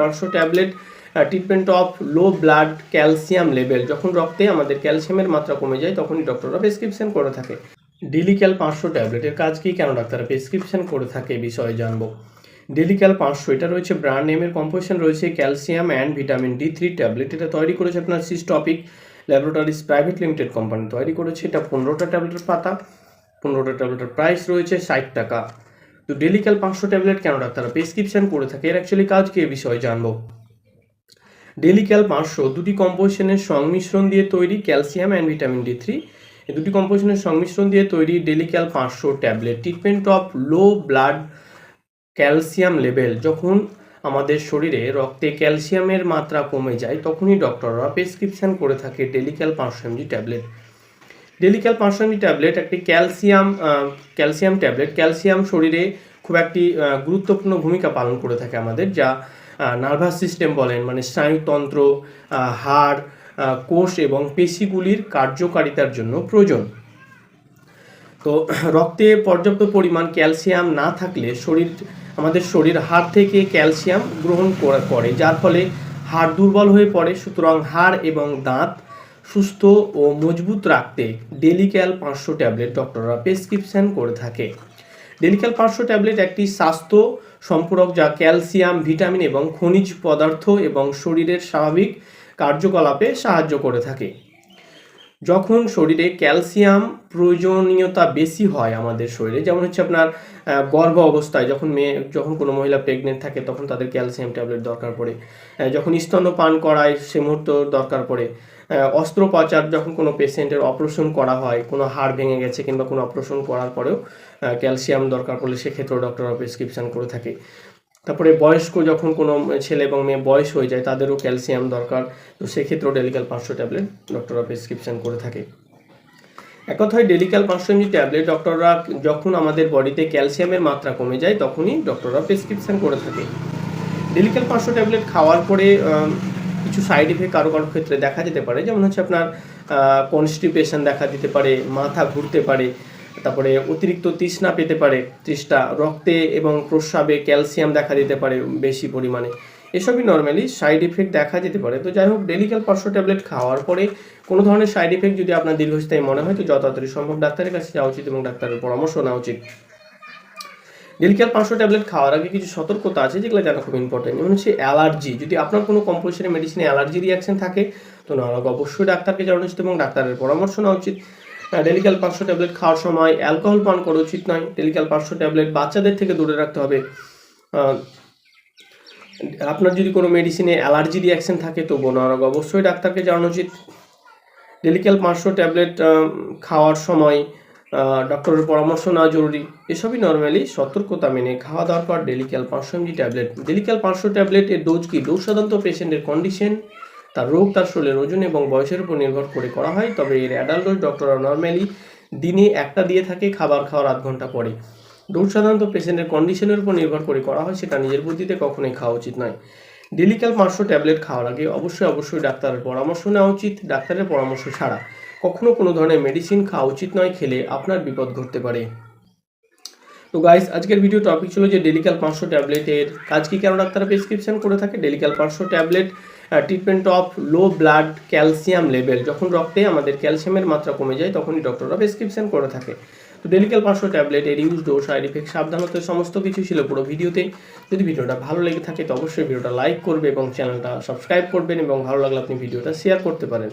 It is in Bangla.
পাঁচশো tablet treatment of low blood calcium level যখন রক্তে আমাদের ক্যালসিয়ামের মাত্রা কমে যায়, তখনই ডক্টররা প্রেসক্রিপশন করে থাকে। ডেলিক্যাল পাঁচশো ট্যাবলেটের কাজ কি কেন ডাক্তাররা প্রেসক্রিপশন করে থাকে বিষয়ে জানব। ডেলিক্যাল পাঁচশো, এটা রয়েছে ব্র্যান্ড নেমের কম্পোজিশন রয়েছে calcium and vitamin D three tablet এটা তৈরি করেছে আপনার Systopic laboratories private limited company তৈরি করেছে এটা পনেরোটা ট্যাবলেটের পাতা, পনেরোটা ট্যাবলেটের প্রাইস রয়েছে ষাট টাকা। তো ডেলিক্যাল পাঁচশো ট্যাবলেট কেন ডাক্তাররা? প্রেসক্রিপশন করে থাকে। এর অ্যাকচুয়ালি কাজ কি এ বিষয়ে জানব? ডেলিক্যাল পাঁচশো, দুটি কম্পোজিশনের সংমিশ্রণ দিয়ে তৈরি calcium and vitamin D three এই দুটি কম্পোজিশনের সংমিশ্রণ দিয়ে তৈরি ডেলিক্যাল পাঁচশো tablet treatment of low blood calcium level যখন আমাদের শরীরে রক্তে ক্যালসিয়ামের মাত্রা কমে যায়, তখনই ডক্টররা প্রেসক্রিপশন করে থাকে ডেলিক্যাল পাঁচশো MG tablet Delical MG tablet, একটি ক্যালসিয়াম ক্যালসিয়াম ট্যাবলেট। ক্যালসিয়াম শরীরে খুব একটি গুরুত্বপূর্ণ ভূমিকা পালন করে থাকে আমাদের, যা নার্ভাস সিস্টেম বলেন মানে স্নায়ুতন্ত্র হাড় কোষ এবং পেশিগুলির কার্যকারিতার জন্য প্রয়োজন। তো, রক্তে পর্যাপ্ত পরিমাণ ক্যালসিয়াম না থাকলে শরীর, আমাদের শরীর হাড় থেকে ক্যালসিয়াম গ্রহণ করে, যার ফলে হাড় দুর্বল হয়ে পড়ে। সুতরাং হাড় এবং দাঁত সুস্থ ও মজবুত রাখতে ডেলিক্যাল পাঁচশো ট্যাবলেট ডক্টররা প্রেসক্রিপশন করে থাকে। ডেলিক্যাল পাঁচশো ট্যাবলেট একটি স্বাস্থ্য সম্পূরক যা ক্যালসিয়াম, ভিটামিন এবং খনিজ পদার্থ এবং শরীরের স্বাভাবিক কার্যকলাপে সাহায্য করে থাকে। যখন শরীরে ক্যালসিয়াম প্রয়োজনীয়তা বেশি হয় আমাদের শরীরে, যেমন হচ্ছে আপনার গর্ভ অবস্থায় যখন মেয়ে, যখন কোনো মহিলা প্রেগনেন্ট থাকে তখন তাদের ক্যালসিয়াম ট্যাবলেট দরকার পড়ে। যখন স্তন্যপান করায় সে মুহূর্ত দরকার পড়ে। অস্ত্রোপচার যখন কোনো পেশেন্টের অপারেশন করা হয়, কোনো হাড় ভেঙে গেছে কিংবা কোনো অপারেশন করার পরেও ক্যালসিয়াম দরকার পড়লে সেক্ষেত্রেও ডক্টররা প্রেসক্রিপশন করে থাকে। তারপরে বয়স্ক যখন কোনো ছেলে এবং মেয়ে বয়স হয়ে যায়, তাদেরও ক্যালসিয়াম দরকার। তো সেক্ষেত্রেও ডেলিক্যাল পাঁচশো ট্যাবলেট ডক্টররা প্রেসক্রিপশন করে থাকে। এক কথায় ডেলিক্যাল পাঁচশো এমজি ট্যাবলেট ডক্টররা যখন আমাদের বডিতে ক্যালসিয়ামের মাত্রা কমে যায়, তখনই ডক্টররা প্রেসক্রিপশন করে থাকে। ডেলিক্যাল পাঁচশো ট্যাবলেট খাওয়ার পরে কিছু সাইড এফেক্ট কারও কারও ক্ষেত্রে দেখা যেতে পারে। যেমন হচ্ছে আপনার কনস্টিপেশন দেখা দিতে পারে, মাথা ঘুরতে পারে তারপরে অতিরিক্ত তৃষ্ণা পেতে পারে, তৃষ্ণা রক্তে এবং প্রস্রাবে ক্যালসিয়াম দেখা দিতে পারে বেশি পরিমাণে। এসবই নর্মালি সাইড এফেক্ট দেখা যেতে পারে। তো যাই হোক ডেলিক্যাল পাঁচশো ট্যাবলেট খাওয়ার পরে কোনো ধরনের সাইড এফেক্ট যদি আপনার দীর্ঘস্থায়ী মনে হয়, তো যত তাড়াতাড়ি সম্ভব ডাক্তারের কাছে যাওয়া উচিত এবং ডাক্তারের পরামর্শ নেওয়া উচিত। ডেলিক্যাল পাঁচশো ট্যাবলেট খাওয়ার আগে কিছু সতর্কতা আছে যেগুলো জানা খুব ইম্পর্টেন্ট যেমন হচ্ছে অ্যালার্জি। যদি আপনার কোনো কম্পালসারি মেডিসিনে অ্যালার্জি রিয়াকশন থাকে, তো নাহলে অবশ্যই ডাক্তারকে জানানো উচিত এবং ডাক্তারের পরামর্শ নেওয়া উচিত। ডেলিক্যাল পাঁচশো ট্যাবলেট খাওয়ার সময় অ্যালকোহল পান করা উচিত নয়। ডেলিক্যাল পাঁচশো ট্যাবলেট বাচ্চাদের থেকে দূরে রাখতে হবে। আপনার যদি কোনো মেডিসিনে অ্যালার্জি রিয়াকশন থাকে, তো বোনারগ অবশ্যই ডাক্তারকে জানানো উচিত। ডেলিক্যাল পাঁচশো ট্যাবলেট খাওয়ার সময় ডক্টরের পরামর্শ নেওয়া জরুরি। এসবই নর্মালি সতর্কতা মেনে খাওয়া দরকার ডেলিক্যাল পাঁচশো এমজি ট্যাবলেট ডেলিক্যাল পাঁচশো ট্যাবলেটের ডোজ কি? ডোজ সাধারণত পেশেন্টের কন্ডিশন তার রোগ, তার শরীরের ওজন এবং বয়সের উপর নির্ভর করে করা হয়। তবে এর অ্যাডাল্ট ডোজ ডক্টররা নর্মালি দিনে একটা দিয়ে থাকে, খাবার খাওয়ার আধ ঘণ্টা পরে। ডোজ সাধারণত পেশেন্টের কন্ডিশনের উপর নির্ভর করে করা হয়, সেটা নিজের বুদ্ধিতে কখনোই খাওয়া উচিত নয়। ডেলিক্যাল পাঁচশো ট্যাবলেট খাওয়ার আগে অবশ্যই অবশ্যই ডাক্তারের পরামর্শ নেওয়া উচিত। ডাক্তারের পরামর্শ ছাড়া কখনো কোনো ধরনের মেডিসিন খাওয়া উচিত নয়, খেলে আপনার বিপদ ঘটতে পারে। তো গাইস আজকের ভিডিও টপিক ছিল যে ডেলিক্যাল পাঁচশো ট্যাবলেটের কাজ কি কেন ডাক্তার প্রেসক্রিপশন করে থাকে? ডেলিক্যাল পাঁচশো tablet treatment of low blood calcium level যখন রক্তে আমাদের ক্যালসিয়ামের মাত্রা কমে যায়, তখনই ডক্টররা প্রেসক্রিপশন করে থাকে। তো ডেলিক্যাল পাঁচশো ট্যাবলেট এর ইউজ ডোজ সাইড ইফেক্ট সাবধানতা, সমস্ত কিছু ছিল পুরো ভিডিওতে যদি ভিডিওটা ভালো লেগে থাকে, তো অবশ্যই ভিডিওটা লাইক করবে এবং চ্যানেলটা সাবস্ক্রাইব করবেন এবং ভালো লাগলে আপনি ভিডিওটা শেয়ার করতে পারেন।